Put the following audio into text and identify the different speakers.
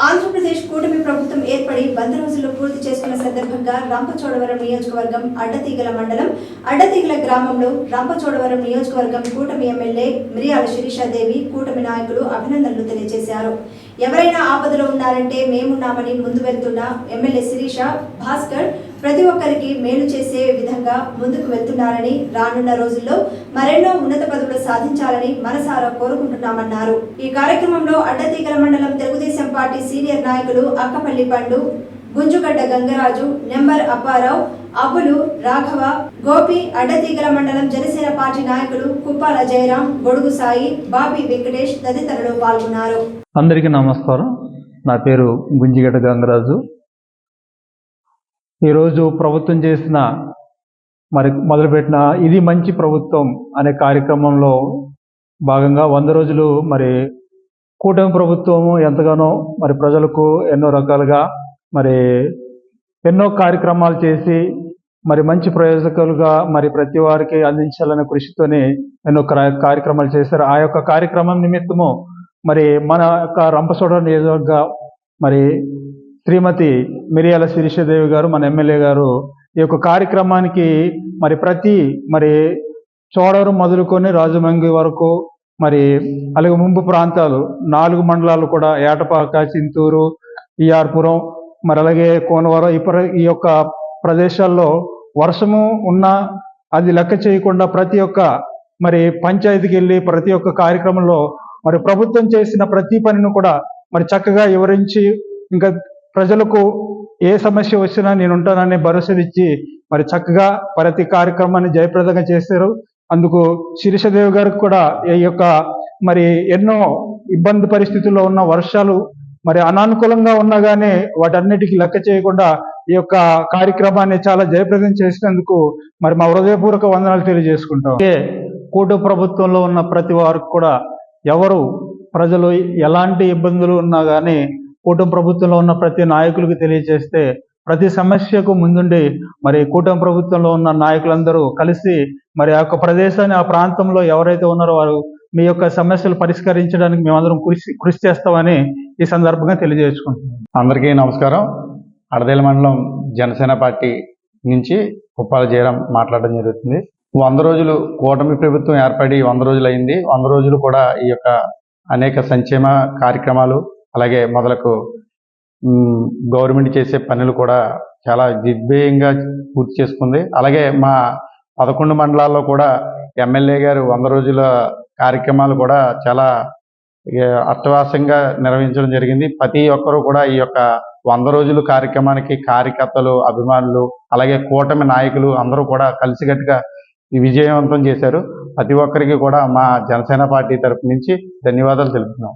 Speaker 1: ఆంధ్రప్రదేశ్ కూటమి ప్రభుత్వం ఏర్పడి వంద రోజులు పూర్తి చేసుకున్న సందర్భంగా రంపచోడవరం నియోజకవర్గం అడ్డతీగల మండలం అడ్డతీగల గ్రామంలో రంపచోడవరం నియోజకవర్గం కూటమి ఎమ్మెల్యే మిరియాల శిరీషాదేవి కూటమి నాయకులు అభినందనలు తెలియజేశారు. ఎవరైనా ఆపదలో ఉన్నారంటే మేమున్నామని ముందు వెళ్తున్న ఎమ్మెల్యే శిరీష భాస్కర్ ప్రతి ఒక్కరికి మేలు చేసే విధంగా ముందుకు వెళ్తున్నారని రానున్న రోజుల్లో మరెన్నో ఉన్నత పదవులు సాధించాలని మనసారా కోరుకుంటున్నామన్నారు. ఈ కార్యక్రమంలో అడ్డతీగల మండలం తెలుగుదేశం పార్టీ సీనియర్ నాయకులు అక్కపల్లి పండు గుంజుగడ్డ గంగరాజు నెంబర్ అప్పారావు అబ్బులు రాఘవ గోపి అడ్డతీగల మండలం జనసేన పార్టీ నాయకులు కుప్పాల జయరాం గొడుగు సాయి బాబీ వెంకటేష్ తదితరులు పాల్గొన్నారు.
Speaker 2: అందరికీ నమస్కారం. నా పేరు గుంజిగడ్డ గంగరాజు. ఈరోజు ప్రభుత్వం చేసిన మరి మొదలుపెట్టిన ఇది మంచి ప్రభుత్వం అనే కార్యక్రమంలో భాగంగా వంద రోజులు మరి కూటమి ప్రభుత్వము ఎంతగానో మరి ప్రజలకు ఎన్నో రకాలుగా మరి ఎన్నో కార్యక్రమాలు చేసి మరి మంచి ప్రయోజకులుగా మరి ప్రతి వారికి అందించాలనే కృషితోనే ఎన్నో కార్యక్రమాలు చేశారు. ఆ యొక్క కార్యక్రమం నిమిత్తము మరి మన యొక్క రంపచోడ నియోజకవర్గ మరి శ్రీమతి మిరియాల శిరీషదేవి గారు మన ఎమ్మెల్యే గారు ఈ యొక్క కార్యక్రమానికి మరి ప్రతి మరి చోడవరం మొదలుకొని రాజమంగి వరకు మరి అలాగే ముంపు ప్రాంతాలు నాలుగు మండలాలు కూడా ఏటపాక చింతూరు ఈఆర్పురం మరి అలాగే కోనవరం ఈ ఈ యొక్క ప్రదేశాల్లో వర్షము ఉన్నా అది లెక్క చేయకుండా ప్రతి ఒక్క మరి పంచాయతీకి వెళ్ళి ప్రతి ఒక్క కార్యక్రమంలో మరి ప్రభుత్వం చేసిన ప్రతి పనిని కూడా మరి చక్కగా వివరించి ఇంకా ప్రజలకు ఏ సమస్య వచ్చినా నేను ఉంటానని భరోసానిచ్చి మరి చక్కగా ప్రతి కార్యక్రమాన్ని జయప్రదంగా చేశారు. అందుకు శిరీషదేవి గారికి కూడా ఈ యొక్క మరి ఎన్నో ఇబ్బంది పరిస్థితుల్లో ఉన్న వర్షాలు మరి అనానుకూలంగా ఉన్నా కానీ వాటన్నిటికీ లెక్క చేయకుండా ఈ యొక్క కార్యక్రమాన్ని చాలా జయప్రదం చేసినందుకు మరి మా హృదయపూర్వక వందనాలు తెలియజేసుకుంటాం. అలాగే ప్రభుత్వంలో ఉన్న ప్రతి వారికి కూడా ఎవరు ప్రజలు ఎలాంటి ఇబ్బందులు ఉన్నా కానీ కూటమి ప్రభుత్వంలో ఉన్న ప్రతి నాయకులకు తెలియజేస్తే ప్రతి సమస్యకు ముందుండి మరి కూటమి ప్రభుత్వంలో ఉన్న నాయకులందరూ కలిసి మరి ఆ యొక్క ప్రదేశాన్ని ఆ ప్రాంతంలో ఎవరైతే ఉన్నారో వారు మీ యొక్క సమస్యలు పరిష్కరించడానికి మేమందరం కృషి కృషి చేస్తామని ఈ సందర్భంగా తెలియజేసుకుంటున్నాం.
Speaker 3: అందరికీ నమస్కారం. అడదేల మండలం జనసేన పార్టీ నుంచి ఉప్పాల జయరాం మాట్లాడడం జరుగుతుంది. వంద రోజులు కూటమి ప్రభుత్వం ఏర్పడి వంద రోజులు అయింది వంద రోజులు కూడా ఈ యొక్క అనేక సంక్షేమ కార్యక్రమాలు అలాగే మొదలకు గవర్నమెంట్ చేసే పనులు కూడా చాలా దిగ్విజయంగా పూర్తి చేసుకుంది. అలాగే మా పదకొండు మండలాల్లో కూడా ఎమ్మెల్యే గారు వంద రోజుల కార్యక్రమాలు కూడా చాలా అట్టవాసంగా నిర్వహించడం జరిగింది. ప్రతి ఒక్కరూ కూడా ఈ యొక్క వంద రోజులు కార్యక్రమానికి కార్యకర్తలు అభిమానులు అలాగే కూటమి నాయకులు అందరూ కూడా కలిసికట్టుగా విజయవంతం చేశారు. ప్రతి ఒక్కరికి కూడా మా జనసేన పార్టీ తరపు నుంచి ధన్యవాదాలు తెలుపుతున్నాం.